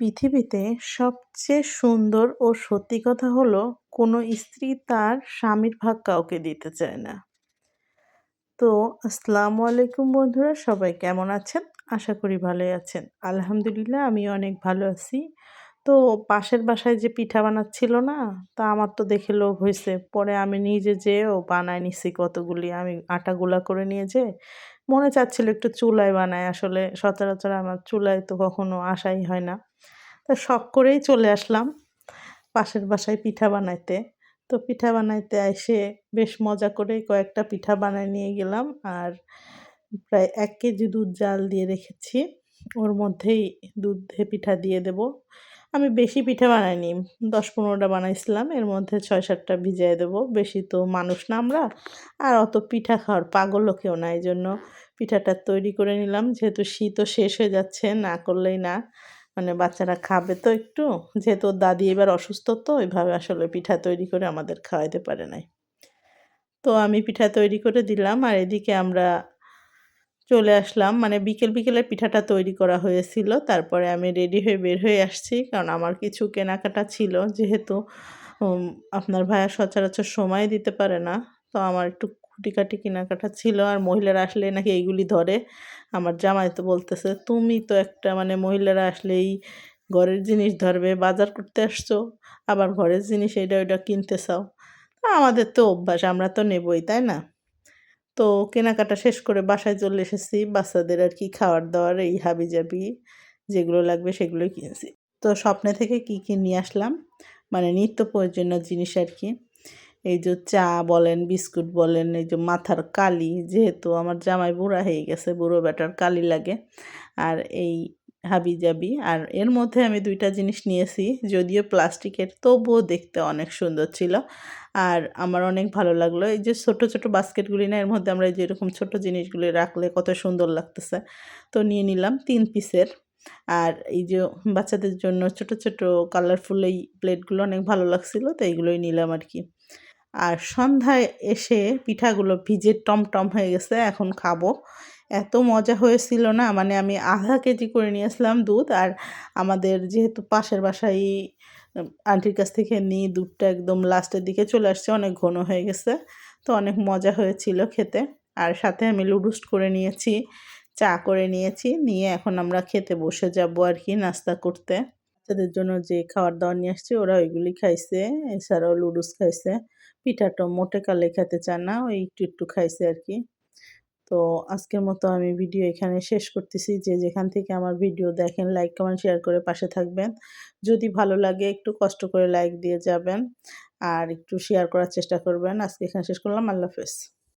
পৃথিবীতে সবচেয়ে সুন্দর ও সত্যি কথা হলো, কোনো স্ত্রী তার স্বামীর ভাগ কাউকে দিতে চায় না। তো, আসসালামু আলাইকুম বন্ধুরা, সবাই কেমন আছেন? আশা করি ভালোই আছেন। আলহামদুলিল্লাহ আমি অনেক ভালো আছি। তো পাশের বাসায় যে পিঠা বানাচ্ছিল না, তা আমার তো দেখে লোভ হয়েছে পরে আমি নিজে যেয়েও বানায় নিছি কতগুলি। আমি আটা গুলা করে নিয়ে যে মনে চাচ্ছিল একটু চুলায় বানায়। আসলে সচরাচর আমার চুলায় তো কখনো আসাই হয় না। তো শখ করেই চলে আসলাম পাশের বাসায় পিঠা বানাইতে। তো পিঠা বানাইতে এসে বেশ মজা করে কয়েকটা পিঠা বানায় নিয়ে গেলাম। আর প্রায় এক কেজি দুধ জাল দিয়ে রেখেছি। ওর মধ্যেই দুধে পিঠা দিয়ে দেব। আমি বেশি পিঠা বানাইনি। দশ পনেরোটা বানাইছিলাম, এর মধ্যে ছয় সাতটা ভিজিয়ে দেবো। বেশি তো মানুষ না আমরা, আর অত পিঠা খাওয়ার পাগলও কেউ না এই জন্য পিঠাটা তৈরি করে নিলাম। যেহেতু শীতও শেষ হয়ে যাচ্ছে, না করলেই না। মানে বাচ্চারা খাবে তো একটু, যেহেতু দাদি এবার অসুস্থ তো, ওইভাবে আসলে পিঠা তৈরি করে আমাদের খাওয়াইতে পারে নাই। তো আমি পিঠা তৈরি করে দিলাম, আর এদিকে আমরা চলে আসলাম। মানে বিকেল বিকেলে পিঠাটা তৈরি করা হয়েছিল। তারপরে আমি রেডি হয়ে বের হয়ে আসছি। কারণ আমার কিছু কেনাকাটা ছিল। যেহেতু আপনার ভাইয়া সচরাচর সময় দিতে পারে না। তো আমার একটু খুঁটিকাটি কেনাকাটা ছিল। আর মহিলারা আসলে নাকি এইগুলি ধরে। আমার জামাই তো বলতেছে, তুমি তো একটা মানে মহিলারা আসলেই ঘরের জিনিস ধরবে, বাজার করতে আসছো, আবার ঘরের জিনিস এটা ওইটা কিনতে চাও। আমাদের তো অভ্যাস, আমরা তো নেবই, তাই না? তো কেনাকাটা শেষ করে বাসায় চলে এসেছি। বাচ্চাদের আর কি খাওয়ার দাওয়ার, এই হাবি জাবি যেগুলো লাগবে সেগুলোই কিনেছি। তো স্বপ্নে থেকে কি কি নিয়ে আসলাম? মানে নিত্য প্রয়োজনীয় জিনিস আর কি। এই যে চা বলেন, বিস্কুট বলেন, এই যে মাথার কালি, যেহেতু আমার জামাই বুড়া হয়ে গেছে, বুড়ো বেটার কালি লাগে। আর এই হাবি জাবি। আর এর মধ্যে আমি দুইটা জিনিস নিয়েছি, যদিও প্লাস্টিকের, তবুও দেখতে অনেক সুন্দর ছিল। আর আমার অনেক ভালো লাগল। এই যে ছোট ছোট বাস্কেটগুলি না, এর মধ্যে আমরা এই যে এরকম ছোট জিনিসগুলি রাখলে কত সুন্দর লাগতেছে। তো নিয়ে নিলাম তিন পিসের। আর এই যে বাচ্চাদের জন্য ছোট ছোট কালারফুল এই প্লেটগুলো অনেক ভালো লাগছিল, তো এইগুলোই নিলাম আর কি। আর সন্ধ্যায় এসে পিঠাগুলো ভিজে টমটম হয়ে গেছে, এখন খাব। এত মজা হয়েছিল না? মানে আমি আধা কেজি করে নিয়ে আসলাম দুধ আর আমাদের যেহেতু পাশের বাসায় আন্টির কাছ থেকে নিই দুধটা একদম লাস্টের দিকে চলে আসছে, অনেক ঘন হয়ে গেছে। তো অনেক মজা হয়েছিল খেতে। আর সাথে আমি লুডুস্ট করে নিয়েছি, চা করে নিয়েছি, নিয়ে এখন আমরা খেতে বসে যাব আর কি নাস্তা করতে। বাচ্চাদের জন্য যে খাবার দাবার নিয়ে আসছে, ওরা ওইগুলি খাইছে, এছাড়াও লুডুস খাইছে। পিঠাটা মোটে কালে খেতে চান না, ওই একটু একটু খাইছে আর কি। তো আজকের মতো আমি ভিডিও এখানে শেষ করতেছি। যে যেখান থেকে আমার ভিডিও দেখেন লাইক কমেন্ট শেয়ার করে পাশে থাকবেন। যদি ভালো লাগে, একটু কষ্ট করে লাইক দিয়ে যাবেন। আর একটু শেয়ার করার চেষ্টা করবেন। আজকে এখানে শেষ করলাম। আল্লাহ হাফেজ।